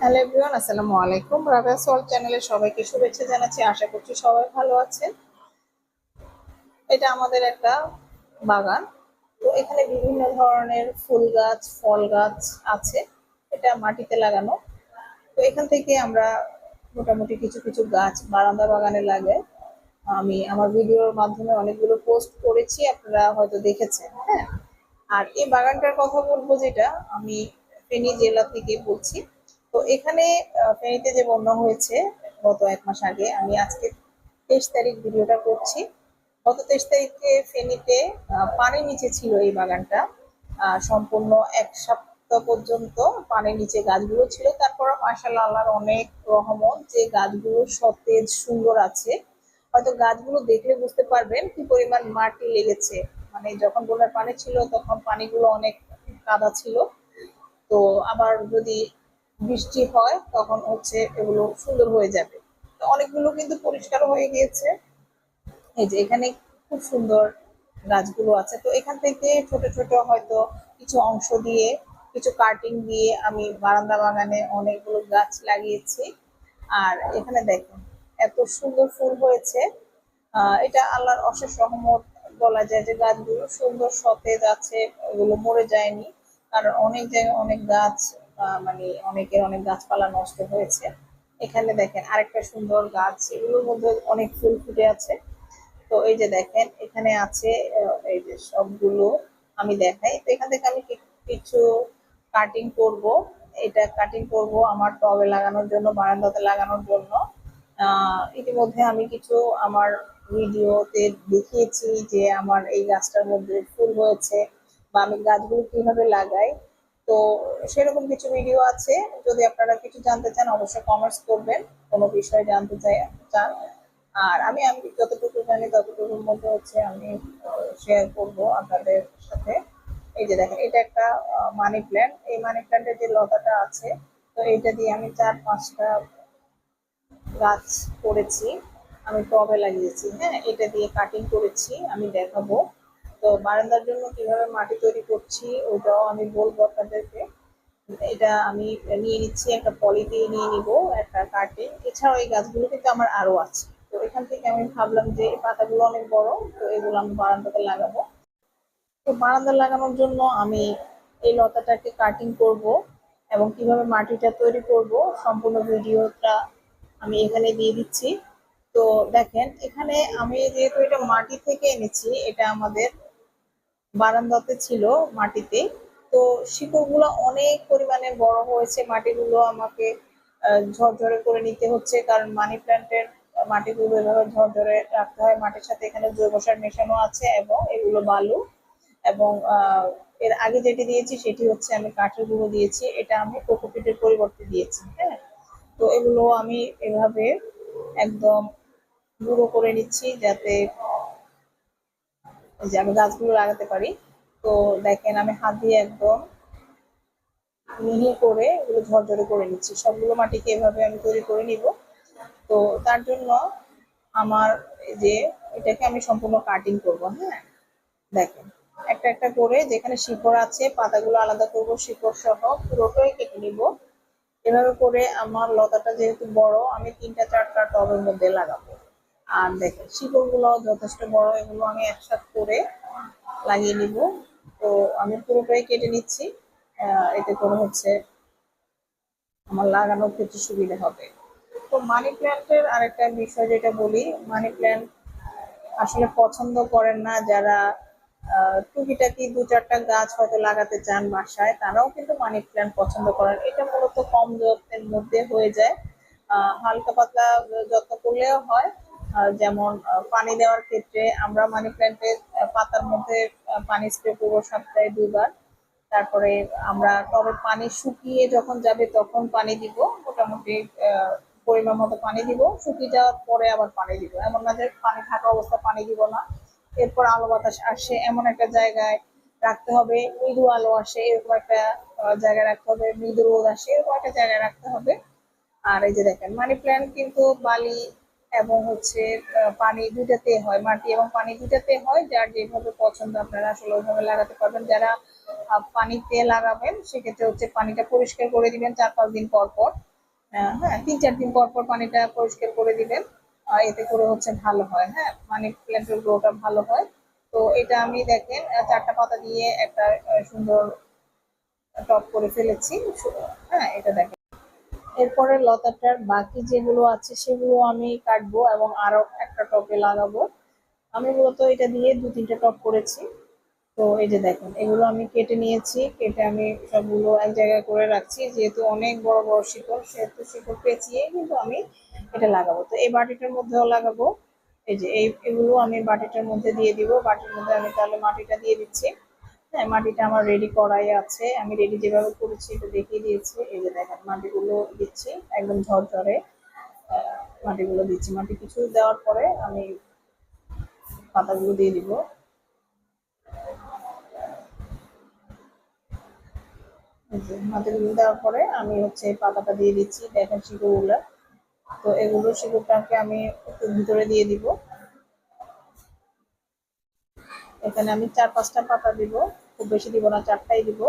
Hello everyone, আসসালামু আলাইকুম। রাবেয়া সল চ্যানেলে সবাইকে শুভেচ্ছা জানাচ্ছি। আশা করছি সবাই ভালো আছেন। এটা আমাদের একটা বাগান। তো এখানে বিভিন্ন ধরনের ফুল গাছ, ফল গাছ আছে। এটা মাটিতে লাগানো। তো এখান থেকে আমরা মোটামুটি কিছু কিছু গাছ বারান্দা বাগানে লাগাই। আমি আমার ভিডিওর মাধ্যমে অনেকগুলো পোস্ট করেছি, আপনারা হয়তো দেখেছেন হ্যাঁ? আর এই বাগানটার কথা বলব যেটা, আমি ফেনী জেলা থেকে বলছি। তো এখানে ফেনীতে যে বন্যা হয়েছে গত এক মাস আগে, আমি আজকে তেইশ তারিখ ভিডিওটা করছি। গত তেইশ তারিখে ফেনীতে পানির নিচে ছিল এই বাগানটা। সম্পূর্ণ এক সপ্তাহ পর্যন্ত পানির নিচে গাছগুলো ছিল। তারপর মাশাআল্লাহ আল্লাহর অনেক রহমত যে গাছগুলো সতেজ, সুন্দর আছে। হয়তো গাছগুলো দেখলে বুঝতে পারবেন কি পরিমাণ মাটি লেগেছে। মানে যখন বন্যার পানি ছিল, তখন পানিগুলো অনেক কাদা ছিল। তো আবার যদি বৃষ্টি হয়, তখন হচ্ছে এগুলো সুন্দর হয়ে যাবে। তো অনেকগুলো কিন্তু পরিষ্কার হয়ে গিয়েছে। এই যে এখানে খুব সুন্দর গাছগুলো আছে। তো এখান থেকে ছোট ছোট হয়তো কিছু অংশ দিয়ে, কিছু কাটিং দিয়ে আমি বারান্দা বাগানে অনেকগুলো গাছ লাগিয়েছি। আর এখানে দেখেন, এত সুন্দর ফুল হয়েছে। এটা আল্লাহর অশেষ রহমত বলা যায় যে গাছগুলো সুন্দর সতেজ আছে, এগুলো মরে যায়নি। কারণ অনেক জায়গায় অনেক গাছ মানে অনেকের অনেক গাছপালা নষ্ট হয়েছে। এখানে দেখেন আরেকটা সুন্দর গাছ, এগুলোর মধ্যে অনেক ফুল ফুটে আছে। তো এই যে দেখেন, এখানে আছে এই যে সবগুলো আমি দেখাই। তো এখান থেকে আমি কিছু কাটিং করব। এটা কাটিং করব আমার টবে লাগানোর জন্য, বারান্দাতে লাগানোর জন্য। ইতিমধ্যে আমি কিছু আমার ভিডিওতে দেখিয়েছি যে আমার এই গাছটার মধ্যে ফুল হয়েছে বা আমি গাছগুলো কীভাবে লাগাই। তো সেরকম কিছু ভিডিও আছে। যদি আপনারা কিছু জানতে চান, অবশ্যই কমার্স করবেন। কোনো বিষয়ে জানতে চাই, চান। আর আমি আমি যতটুকু জানি, ততটুকুর মধ্যে হচ্ছে আমি শেয়ার করব আপনাদের সাথে। এই যে দেখেন, এটা একটা মানি প্ল্যান্ট এই মানি প্ল্যান্টের যে লতাটা আছে, তো এইটা দিয়ে আমি চার, পাঁচটা গাছ করেছি। আমি টবে লাগিয়েছি হ্যাঁ? এটা দিয়ে কাটিং করেছি, আমি দেখাবো। তো বারান্দার জন্য কীভাবে মাটি তৈরি করছি, ওটাও আমি বলব আপনাদেরকে। এটা আমি নিয়ে নিচ্ছি, একটা পলি দিয়ে নিয়ে নিব, একটা কাটিং এছাড়াও এই গাছগুলো কিন্তু আমার আরও আছে। তো এখান থেকে আমি ভাবলাম যে এই পাতাগুলো অনেক বড়, তো এগুলো আমি বারান্দাতে লাগাবো। তো বারান্দা লাগানোর জন্য আমি এই লতাটাকে কাটিং করব এবং কীভাবে মাটিটা তৈরি করব সম্পূর্ণ ভিডিওটা আমি এখানে দিয়ে দিচ্ছি। তো দেখেন, এখানে আমি যেহেতু এটা মাটি থেকে এনেছি, এটা আমাদের বারান্দাতে ছিল মাটিতে। তো শিকড়গুলো অনেক পরিমাণে বড় হয়েছে। মাটিগুলো আমাকে ঝরঝরে করে নিতে হচ্ছে কারণ মানি প্ল্যান্টের মাটিগুলো এভাবে ঝরঝরে রাখতে হয়। মাটির সাথে এখানে জৈব সার মেশানো আছে এবং এগুলো বালু এবং এর আগে যেটি দিয়েছি সেটি হচ্ছে আমি কাঠের গুঁড়ো দিয়েছি। এটা আমি কোকোপিটের পরিবর্তে দিয়েছি হ্যাঁ? তো এগুলো আমি এভাবে একদম গুঁড়ো করে নিচ্ছি যাতে এই যে আমি গাছগুলো লাগাতে পারি। তো দেখেন আমি হাত দিয়ে একদম মিহি করে এগুলো ঝরঝরে করে নিচ্ছি। সবগুলো মাটিকে এভাবে আমি তৈরি করে নিব। তো তার জন্য আমার যে এটাকে আমি সম্পূর্ণ কাটিং করব হ্যাঁ? দেখেন, একটা একটা করে যেখানে শিকড় আছে, পাতাগুলো আলাদা করব, শিকড় সহ পুরোটাই কেটে নিব। এভাবে করে আমার লতাটা যেহেতু বড়, আমি তিনটা চারটা টবের মধ্যে লাগাবো। আর দেখেন, শিকড়গুলো যথেষ্ট বড়, এগুলো আমি একসাথে করে লাগিয়ে নিব। তো আমি পুরোটাই কেটে নিচ্ছি। এতে করে হচ্ছে আমার লাগানোর ক্ষেত্রে সুবিধা হবে। তো মানি প্ল্যান্টের আরেকটা বিষয় যেটা বলি, মানি প্ল্যান্ট আসলে পছন্দ করেন না যারা টুকিটাকি দু চারটা গাছ হয়তো লাগাতে চান বাসায়, তারাও কিন্তু মানি প্ল্যান্ট পছন্দ করেন। এটা মূলত কম যত্নের মধ্যে হয়ে যায়। হালকা পাতলা যত্ন করলেও হয়। যেমন পানি দেওয়ার ক্ষেত্রে আমরা মানি প্ল্যান্টের পাতার মধ্যে পানি স্প্রে করব সপ্তাহে দুইবার। তারপরে আমরা টবের পানি শুকিয়ে যখন যাবে তখন পানি দিব, মোটামুটি পরিমাণ মতো পানি দিব। শুকিয়ে যাওয়ার পরে আবার পানি দিব। এমন না যে পানি থাকা অবস্থা পানি দিব না। এরপর আলো বাতাস আসে, এমন একটা জায়গায় রাখতে হবে। মৃদু আলো আসে, এরকম একটা জায়গায় রাখতে হবে। মৃদু রোদ আসে, এরকম একটা জায়গায় রাখতে হবে। আর এই যে দেখেন মানি প্ল্যান্ট কিন্তু বালি এবং হচ্ছে পানি দুইটাতে হয়, মাটি এবং পানি দুইটাতে হয়, যার যেভাবে পছন্দ আপনারা আসলে ওইভাবে লাগাতে পারবেন। যারা পানিতে লাগাবেন, সেক্ষেত্রে হচ্ছে পানিটা পরিষ্কার করে দিবেন চার, পাঁচ দিন পর পর। হ্যাঁ তিন, চার দিন পর পর পানিটা পরিষ্কার করে দিবেন। এতে করে হচ্ছে ভালো হয় হ্যাঁ মানি প্ল্যান্টের গ্রোটা ভালো হয়। তো এটা আমি দেখেন চারটা পাতা দিয়ে একটা সুন্দর টপ করে ফেলেছি। হ্যাঁ এটা দেখেন। এরপরে লতাটার বাকি যেগুলো আছে সেগুলো আমি কাটবো এবং আরও একটা টপে লাগাবো। আমি মূলত এটা দিয়ে দু তিনটা টপ করেছি। তো এই যে দেখেন, এগুলো আমি কেটে নিয়েছি। কেটে আমি সবগুলো এক জায়গায় করে রাখছি। যেহেতু অনেক বড় বড় শিকড়, সেহেতু শিকড় পেঁচিয়ে কিন্তু আমি এটা লাগাবো। তো এই বাটিটার মধ্যেও লাগাবো। এই যে এই, এগুলো আমি বাটিটার মধ্যে দিয়ে দিব। বাটির মধ্যে আমি তাহলে মাটিটা দিয়ে দিচ্ছি। হ্যাঁ মাটিটা আমার রেডি করাই আছে। আমি রেডি যেভাবে করেছি এটা দেখিয়ে দিয়েছি। এই যে দেখেন, মাটিগুলো দিচ্ছি, একদম ঝরঝরে মাটিগুলো দিচ্ছি। মাটি কিছু দেওয়ার পরে আমি পাতাগুলো দিয়ে দিব। মাটিগুলো দেওয়ার পরে আমি হচ্ছে পাতাটা দিয়ে দিচ্ছি, দেখেন শিকড়গুলো। তো এগুলো শিকড়টাকে আমি একটু ভিতরে দিয়ে দিব। এখানে আমি চার, পাঁচটা পাতা দিব। খুব বেশি দিব না, চারটাই দিব।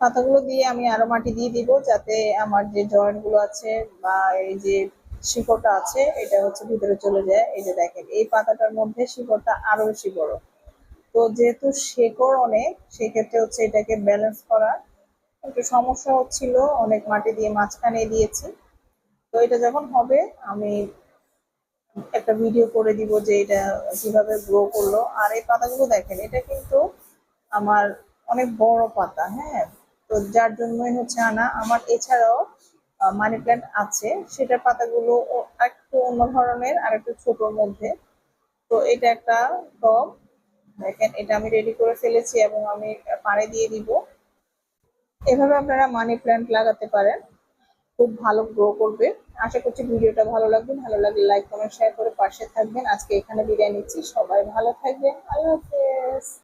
পাতাগুলো দিয়ে আমি আরও মাটি দিয়ে দিব যাতে আমার যে জয়েন্টগুলো আছে বা এই যে শিকড়টা আছে, এটা হচ্ছে ভিতরে চলে যায়। এই যে দেখেন, এই পাতাটার মধ্যে শিকড়টা আরও বেশি বড়। তো যেহেতু শেকড় অনেক, সেক্ষেত্রে হচ্ছে এটাকে ব্যালেন্স করা। একটু সমস্যা হচ্ছিল, অনেক মাটি দিয়ে মাঝখানে দিয়েছি। তো এটা যখন হবে, আমি একটা ভিডিও করে দিব যে এটা কীভাবে গ্রো করল। আর এই পাতাগুলো দেখেন, এটা কিন্তু আমার অনেক বড় পাতা হ্যাঁ? তো যার জন্যই হচ্ছে আনা। আমার এছাড়াও মানি প্ল্যান্ট আছে। সেটার পাতাগুলো একটু অন্য ধরনের আর একটু ছোটর মধ্যে। তো এটা একটা টব দেখেন, এটা আমি রেডি করে ফেলেছি এবং আমি পাড়ে দিয়ে দিব। এভাবে আপনারা মানি প্ল্যান্ট লাগাতে পারেন। খুব ভালো গ্রো করবে। আশা করছি ভিডিওটা ভালো লাগবে। ভালো লাগলে লাইক কমেন্ট শেয়ার করে পাশে থাকবেন। আজকে এখানে বিদায় নিচ্ছি। সবাই ভালো থাকবেন। আল্লাহ হাফেজ।